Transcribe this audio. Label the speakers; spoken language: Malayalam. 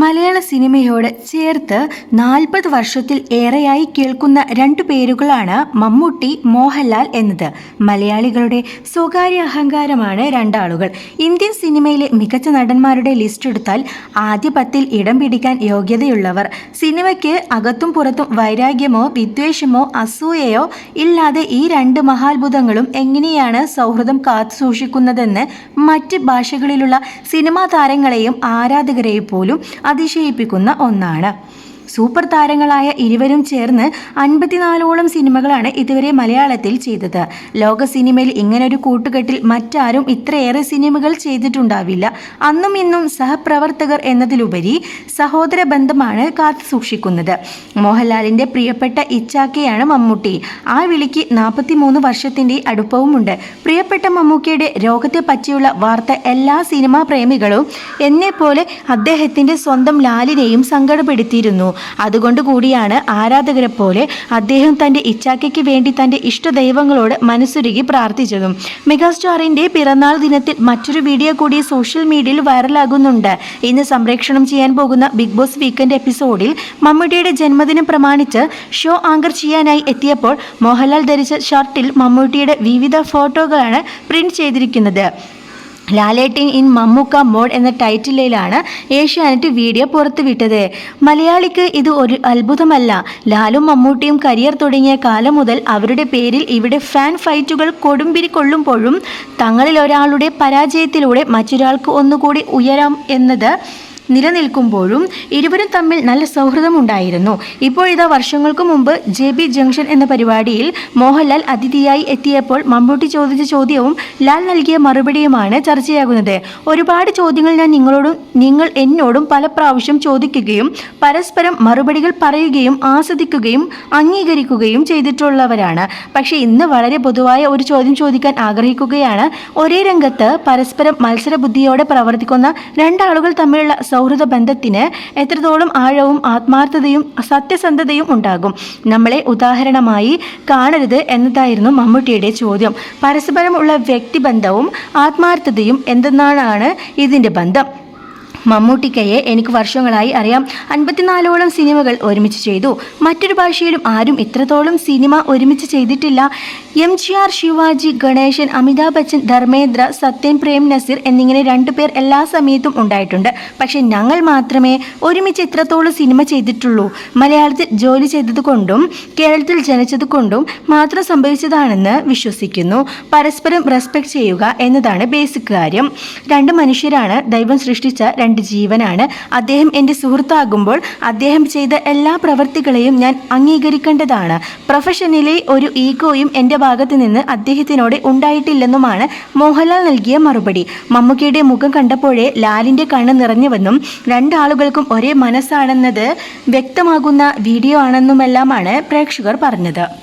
Speaker 1: മലയാള സിനിമയോട് ചേർത്ത് നാൽപ്പത് വർഷത്തിൽ ഏറെയായി കേൾക്കുന്ന രണ്ടു പേരുകളാണ് മമ്മൂട്ടി മോഹൻലാൽ എന്നത്. മലയാളികളുടെ സ്വകാര്യ അഹങ്കാരമാണ് രണ്ടാളുകൾ. ഇന്ത്യൻ സിനിമയിലെ മികച്ച നടന്മാരുടെ ലിസ്റ്റ് എടുത്താൽ ആദ്യ പത്തിൽ ഇടം പിടിക്കാൻ യോഗ്യതയുള്ളവർ. സിനിമയ്ക്ക് അകത്തും പുറത്തും വൈരാഗ്യമോ വിദ്വേഷമോ അസൂയയോ ഇല്ലാതെ ഈ രണ്ട് മഹാത്ഭുതങ്ങളും എങ്ങനെയാണ് സൗഹൃദം കാത്തുസൂക്ഷിക്കുന്നതെന്ന് മറ്റ് ഭാഷകളിലുള്ള സിനിമാ താരങ്ങളെയും ആരാധകരെയും പോലും അതിശയിപ്പിക്കുന്ന ഒന്നാണ് സൂപ്പർ താരങ്ങളായ ഇരുവരും ചേർന്ന് അൻപത്തിനാലോളം സിനിമകളാണ് ഇതുവരെ മലയാളത്തിൽ ചെയ്തത്. ലോക സിനിമയിൽ ഇങ്ങനൊരു കൂട്ടുകെട്ടിൽ മറ്റാരും ഇത്രയേറെ സിനിമകൾ ചെയ്തിട്ടുണ്ടാവില്ല. അന്നും ഇന്നും സഹപ്രവർത്തകർ എന്നതിലുപരി സഹോദര ബന്ധമാണ് കാത്തു സൂക്ഷിക്കുന്നത്. മോഹൻലാലിന്റെ പ്രിയപ്പെട്ട ഇച്ചാക്കയാണ് മമ്മൂട്ടി. ആ വിളിക്ക് നാൽപ്പത്തിമൂന്ന് വർഷത്തിന്റെ അടുപ്പവുമുണ്ട്. പ്രിയപ്പെട്ട മമ്മൂക്കിയുടെ രോഗത്തെ പറ്റിയുള്ള വാർത്ത എല്ലാ സിനിമാ പ്രേമികളും എന്നെപ്പോലെ അദ്ദേഹത്തിന്റെ സ്വന്തം ലാലിനെയും സങ്കടപ്പെടുത്തിയിരുന്നു. അതുകൊണ്ട് കൂടിയാണ് ആരാധകരെ പോലെ അദ്ദേഹം തന്റെ ഇച്ചാക്കയ്ക്ക് വേണ്ടി തന്റെ ഇഷ്ടദൈവങ്ങളോട് മനസ്സുരുകി പ്രാർത്ഥിച്ചതും. മെഗാസ്റ്റാറിന്റെ പിറന്നാൾ ദിനത്തിൽ മറ്റൊരു വീഡിയോ കൂടി സോഷ്യൽ മീഡിയയിൽ വൈറലാകുന്നുണ്ട്. ഇന്ന് സംപ്രേക്ഷണം ചെയ്യാൻ പോകുന്ന ബിഗ് ബോസ് വീക്കെൻഡ് എപ്പിസോഡിൽ മമ്മൂട്ടിയുടെ ജന്മദിനം പ്രമാണിച്ച് ഷോ ആങ്കർ ചെയ്യാനായി എത്തിയപ്പോൾ മോഹൻലാൽ ധരിച്ച ഷർട്ടിൽ മമ്മൂട്ടിയുടെ വിവിധ ഫോട്ടോകളാണ് പ്രിന്റ് ചെയ്തിരിക്കുന്നത്. ലാലേട്ടിൻ ഇൻ മമ്മൂക്ക മോഡ് എന്ന ടൈറ്റിലിലാണ് ഏഷ്യാനെറ്റ് വീഡിയോ പുറത്തുവിട്ടത്. മലയാളിക്ക് ഇത് ഒരു അത്ഭുതമല്ല. ലാലും മമ്മൂട്ടിയും കരിയർ തുടങ്ങിയ കാലം മുതൽ അവരുടെ പേരിൽ ഇവിടെ ഫാൻ ഫൈറ്റുകൾ കൊടുമ്പിരി കൊള്ളുമ്പോഴും തങ്ങളിൽ ഒരാളുടെ പരാജയത്തിലൂടെ മറ്റൊരാൾക്ക് ഒന്നുകൂടി ഉയരാം എന്നത് നിലനിൽക്കുമ്പോഴും ഇരുവരും തമ്മിൽ നല്ല സൗഹൃദമുണ്ടായിരുന്നു. ഇപ്പോഴിതാ വർഷങ്ങൾക്ക് മുമ്പ് ജെ ബി ജംഗ്ഷൻ എന്ന പരിപാടിയിൽ മോഹൻലാൽ അതിഥിയായി എത്തിയപ്പോൾ മമ്മൂട്ടി ചോദിച്ച ചോദ്യവും ലാൽ നൽകിയ മറുപടിയുമാണ് ചർച്ചയാകുന്നത്. ഒരുപാട് ചോദ്യങ്ങൾ ഞാൻ നിങ്ങളോടും നിങ്ങൾ എന്നോടും പല പ്രാവശ്യം ചോദിക്കുകയും പരസ്പരം മറുപടികൾ പറയുകയും ആസ്വദിക്കുകയും അംഗീകരിക്കുകയും ചെയ്തിട്ടുള്ളവരാണ്. പക്ഷേ ഇന്ന് വളരെ പൊതുവായ ഒരു ചോദ്യം ചോദിക്കാൻ ആഗ്രഹിക്കുകയാണ്. ഒരേ രംഗത്ത് പരസ്പരം മത്സരബുദ്ധിയോടെ പ്രവർത്തിക്കുന്ന രണ്ടാളുകൾ തമ്മിലുള്ള സൗഹൃദ ബന്ധത്തിന് എത്രത്തോളം ആഴവും ആത്മാർത്ഥതയും സത്യസന്ധതയും ഉണ്ടാകും? നമ്മളെ ഉദാഹരണമായി കാണരുത് എന്നതായിരുന്നു മമ്മൂട്ടിയുടെ ചോദ്യം. പരസ്പരമുള്ള വ്യക്തിബന്ധവും ആത്മാർത്ഥതയും എന്തെന്നാണ് ഇതിന്റെ ബന്ധം? മമ്മൂട്ടിക്കയെ എനിക്ക് വർഷങ്ങളായി അറിയാം. അൻപത്തിനാലോളം സിനിമകൾ ഒരുമിച്ച് ചെയ്തു. മറ്റൊരു ഭാഷയിലും ആരും ഇത്രത്തോളം സിനിമ ഒരുമിച്ച് ചെയ്തിട്ടില്ല. M G R Sivaji Ganesan Amitabh Bachchan Dharmendra Sathyan Prem Nazir എന്നിങ്ങനെ രണ്ടു പേർ എല്ലാ സമയത്തും ഉണ്ടായിട്ടുണ്ട്. പക്ഷേ ഞങ്ങൾ മാത്രമേ ഒരുമിച്ച് ഇത്രത്തോളം സിനിമ ചെയ്തിട്ടുള്ളൂ. മലയാളത്തിൽ ജോലി ചെയ്തതുകൊണ്ടും കേരളത്തിൽ ജനിച്ചതുകൊണ്ടും മാത്രം സംഭവിച്ചതാണെന്ന് വിശ്വസിക്കുന്നു. പരസ്പരം റെസ്പെക്ട് ചെയ്യുക എന്നതാണ് ബേസിക് കാര്യം. രണ്ട് മനുഷ്യരാണ് ദൈവം സൃഷ്ടിച്ച രണ്ട് ജീവനാണ് അദ്ദേഹം എന്റെ സുഹൃത്താകുമ്പോൾ അദ്ദേഹം ചെയ്ത എല്ലാ പ്രവൃത്തികളെയും ഞാൻ അംഗീകരിക്കേണ്ടതാണ്. പ്രൊഫഷനിലെ ഒരു ഈഗോയും എന്റെ ഭാഗത്ത് നിന്ന് അദ്ദേഹത്തിനോട് ഉണ്ടായിട്ടില്ലെന്നുമാണ് മോഹൻലാൽ നൽകിയ മറുപടി. മമ്മൂക്കിയുടെ മുഖം കണ്ടപ്പോഴേ ലാലിന്റെ കണ്ണ് നിറഞ്ഞുവെന്നും രണ്ടാളുകൾക്കും ഒരേ മനസ്സാണെന്നത് വ്യക്തമാകുന്ന വീഡിയോ ആണെന്നുമെല്ലാമാണ് പ്രേക്ഷകർ പറഞ്ഞത്.